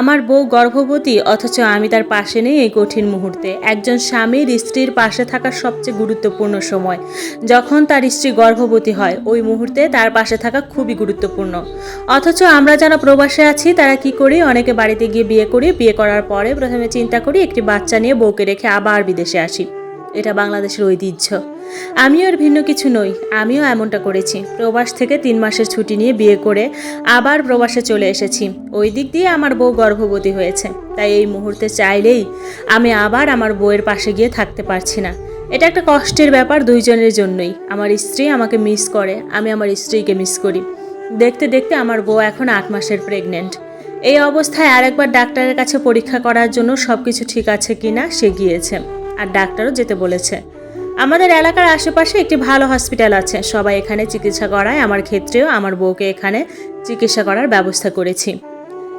আমার বউ গর্ভবতী, অথচ আমি তার পাশে নেই এই কঠিন মুহূর্তে। একজন স্বামীর স্ত্রীর পাশে থাকার সবচেয়ে গুরুত্বপূর্ণ সময়। যখন তার স্ত্রী গর্ভবতী হয়, ওই মুহূর্তে তার পাশে থাকা খুবই গুরুত্বপূর্ণ। অথচ আমরা যারা প্রবাসে আছি, তারা কি করি? অনেকে বাড়িতে গিয়ে বিয়ে করি। বিয়ে করার পরে প্রথমে চিন্তা করি, একটি বাচ্চা নিয়ে বউকে রেখে আবার বিদেশে আসি। এটা বাংলাদেশের ঐতিহ্য। আমিও আর ভিন্ন কিছু নই, আমিও এমনটা করেছি। প্রবাস থেকে তিন মাসের ছুটি নিয়ে বিয়ে করে আবার প্রবাসে চলে এসেছি। ওই দিক দিয়ে আমার বউ গর্ভবতী হয়েছে, তাই এই মুহূর্তে চাইলেই আমি আবার আমার বউয়ের পাশে গিয়ে থাকতে পারছি না। এটা একটা কষ্টের ব্যাপার দুইজনের জন্যই। আমার স্ত্রী আমাকে মিস করে, আমি আমার স্ত্রীকে মিস করি। দেখতে দেখতে আমার বউ এখন আট মাসের প্রেগনেন্ট। এই অবস্থায় আরেকবার ডাক্তারের কাছে পরীক্ষা করার জন্য সব কিছু ঠিক আছে কিনা সে গিয়েছে। আর ডাক্তারও যেতে বলেছে। আমাদের এলাকার আশেপাশে একটি ভালো হসপিটাল আছে। সবাই এখানে চিকিৎসা করায়। আমার ক্ষেত্রেও আমার বউকে এখানে চিকিৎসা করার ব্যবস্থা করেছি।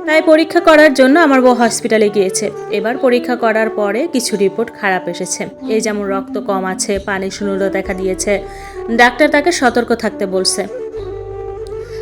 তাই পরীক্ষা করার জন্য আমার বউ হসপিটালে গিয়েছে। এবার পরীক্ষা করার পরে কিছু রিপোর্ট খারাপ এসেছে। এই যেমন রক্ত কম আছে, পানি শূন্যতা দেখা দিয়েছে। ডাক্তার তাকে সতর্ক থাকতে বলছে।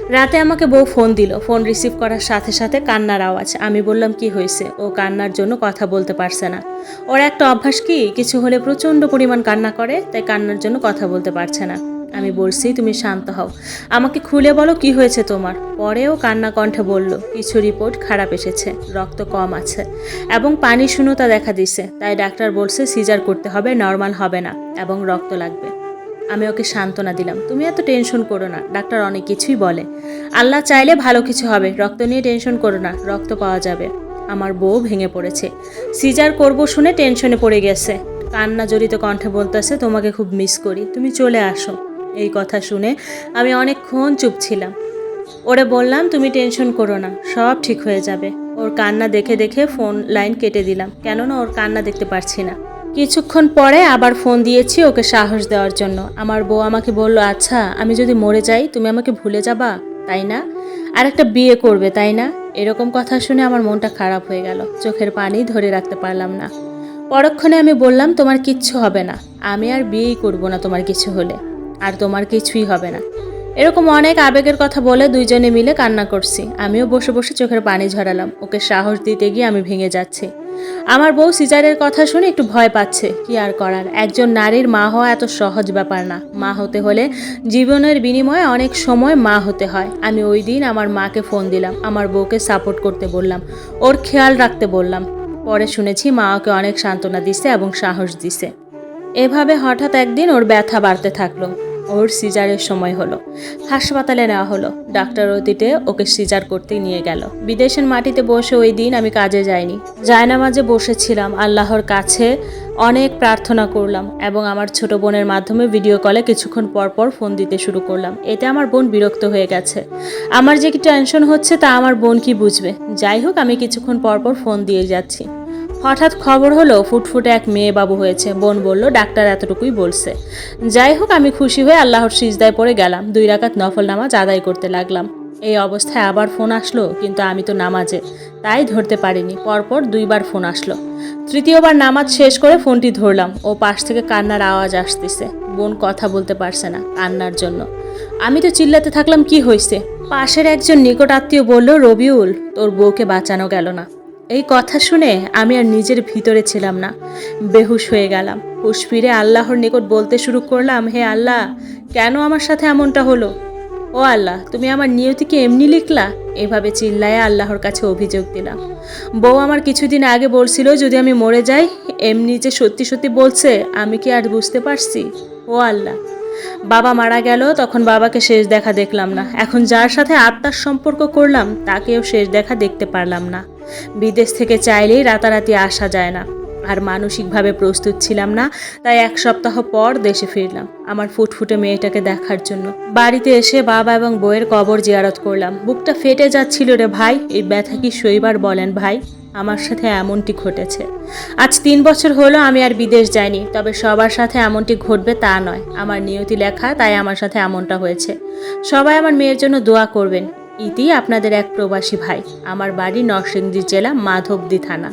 রাতে আমাকে বউ ফোন দিল। ফোন রিসিভ করার সাথে সাথে কান্নার আওয়াজ। আমি বললাম, কি হয়েছে? ও কান্নার জন্য কথা বলতে পারছে না। ওর একটা অভ্যাস কি? কিছু হলে প্রচণ্ড পরিমাণ কান্না করে, তাই কান্নার জন্য কথা বলতে পারছে না। আমি বলছি, তুমি শান্ত হও। আমাকে খুলে বলো, কি হয়েছে তোমার? পরেও কান্না কণ্ঠে বলল, কিছু রিপোর্ট খারাপ এসেছে। রক্ত কম আছে এবং পানি শূন্যতা দেখা দিছে। তাই ডাক্তার বলছে, সিজার করতে হবে, নর্মাল হবে না এবং রক্ত লাগবে। আমি ওকে সান্ত্বনা দিলাম। তুমি এত টেনশন করো না, ডাক্তার অনেক কিছুই বলে। আল্লাহ চাইলে ভালো কিছু হবে, রক্ত নিয়ে টেনশন করো না, রক্ত পাওয়া যাবে। আমার বউ ভেঙে পড়েছে। সিজার করব শুনে টেনশনে পড়ে গেছে। কান্না জড়িত কণ্ঠে বলতেছে, তোমাকে খুব মিস করি, তুমি চলে আসো। এই কথা শুনে আমি অনেকক্ষণ চুপ ছিলাম। ওরে বললাম, তুমি টেনশন করো না, সব ঠিক হয়ে যাবে। ওর কান্না দেখে দেখে ফোন লাইন কেটে দিলাম। কেননা ওর কান্না দেখতে পারছি না। কিছুক্ষণ পরে আবার ফোন দিয়েছি ওকে সাহস দেওয়ার জন্য। আমার বউ আমাকে বলল আচ্ছা আমি যদি মরে যাই, তুমি আমাকে ভুলে যাবা, তাই না? আর একটা বিয়ে করবে, তাই না? এরকম কথা শুনে আমার মনটা খারাপ হয়ে গেল। চোখের পানি ধরে রাখতে পারলাম না। পরক্ষণে আমি বললাম, তোমার কিচ্ছু হবে না। আমি আর বিয়েই করব না তোমার কিছু হলে। আর তোমার কিছুই হবে না। এরকম অনেক আবেগের কথা বলে দুইজনে মিলে কান্না করছি। আমিও বসে বসে চোখের পানি ঝরালাম। ওকে সাহস দিতে গিয়ে আমি ভেঙে যাচ্ছি। আমার বউ সিজারের কথা শুনে একটু ভয় পাচ্ছে। কি আর করার? একজন নারীর মা হওয়া এত সহজ ব্যাপার না। মা হতে হলে জীবনের বিনিময়ে অনেক সময় মা হতে হয়। আমি ওই দিন আমার মাকে ফোন দিলাম। আমার বউকে সাপোর্ট করতে বললাম। ওর খেয়াল রাখতে বললাম। পরে শুনেছি মা ওকে অনেক সান্ত্বনা দিছে এবং সাহস দিছে। এভাবে হঠাৎ একদিন ওর ব্যথা বাড়তে থাকল। ওর সিজারের সময় হলো। হাসপাতালে নেওয়া হলো। ডাক্তার অতীতে ওকে সিজার করতে নিয়ে গেল। বিদেশের মাটিতে বসে ওই দিন আমি কাজে যাইনি। জায়নামাজে বসেছিলাম, আল্লাহর কাছে অনেক প্রার্থনা করলাম এবং আমার ছোট বোনের মাধ্যমে ভিডিও কলে কিছুক্ষণ পর পর ফোন দিতে শুরু করলাম। এতে আমার বোন বিরক্ত হয়ে গেছে। আমার যে কি টেনশন হচ্ছে তা আমার বোন কি বুঝবে? যাই হোক, আমি কিছুক্ষণ পর পর ফোন দিয়ে যাচ্ছি। হঠাৎ খবর হলো ফুটফুটে এক মেয়ে বাবু হয়েছে। বোন বলল, ডাক্তার এতটুকুই বলছে। যাই হোক, আমি খুশি হয়ে আল্লাহর সিজদায় পড়ে গেলাম। দুই রাকাত নফল নামাজ আদায় করতে লাগলাম। এই অবস্থায় আবার ফোন আসলো, কিন্তু আমি তো নামাজে, তাই ধরতে পারিনি। পরপর দুইবার ফোন আসলো। তৃতীয়বার নামাজ শেষ করে ফোনটি ধরলাম। ও পাশ থেকে কান্নার আওয়াজ আসতেছে। বোন কথা বলতে পারছে না কান্নার জন্য। আমি তো চিল্লাতে থাকলাম, কি হয়েছে পাশের একজন নিকট আত্মীয় বলল, রবিউল, তোর বউকে বাঁচানো গেল না। এই কথা শুনে আমি আর নিজের ভিতরে ছিলাম না। বেহুশ হয়ে গেলাম। হুশ ফিরে আল্লাহর নিকট বলতে শুরু করলাম, হে আল্লাহ, কেন আমার সাথে এমনটা হলো? ও আল্লাহ, তুমি আমার নিয়তিকে এমনি লিখলা? এভাবে চিল্লায় আল্লাহর কাছে অভিযোগ দিলাম। বউ আমার কিছুদিন আগে বলছিল, যদি আমি মরে যাই, এমনি যে সত্যি সত্যি বলছে, আমি কি আর বুঝতে পারছি? ও আল্লাহ। বাবা মারা গেল, তখন বাবাকে শেষ দেখা দেখলাম না। এখন যার সাথে আত্মার সম্পর্ক করলাম, তাকেও শেষ দেখা দেখতে পারলাম না। বিদেশ থেকে চাইলেই রাতারাতি আসা যায় না। আর মানসিকভাবে প্রস্তুত ছিলাম না, তাই এক সপ্তাহ পর দেশে ফিরলাম, আমার ফুটফুটে মেয়েটাকে দেখার জন্য। বাড়িতে এসে বাবা এবং বইয়ের কবর জিয়ারত করলাম। বুকটা ফেটে যাচ্ছিল রে ভাই, এই ব্যথা কি শৈবার বলেন ভাই? আমার সাথে এমনটি ঘটেছে। আজ তিন বছর হলো আমি আর বিদেশ যাইনি, তবে সবার সাথে এমনটি ঘটবে তা নয়। আমার নিয়তি লেখা, তাই আমার সাথে এমনটা হয়েছে। সবাই আমার মেয়ের জন্য দোয়া করবেন। ইতি আপনাদের এক প্রবাসী ভাই। আমার বাড়ি নরসিংদী জেলা মাধবদী থানা।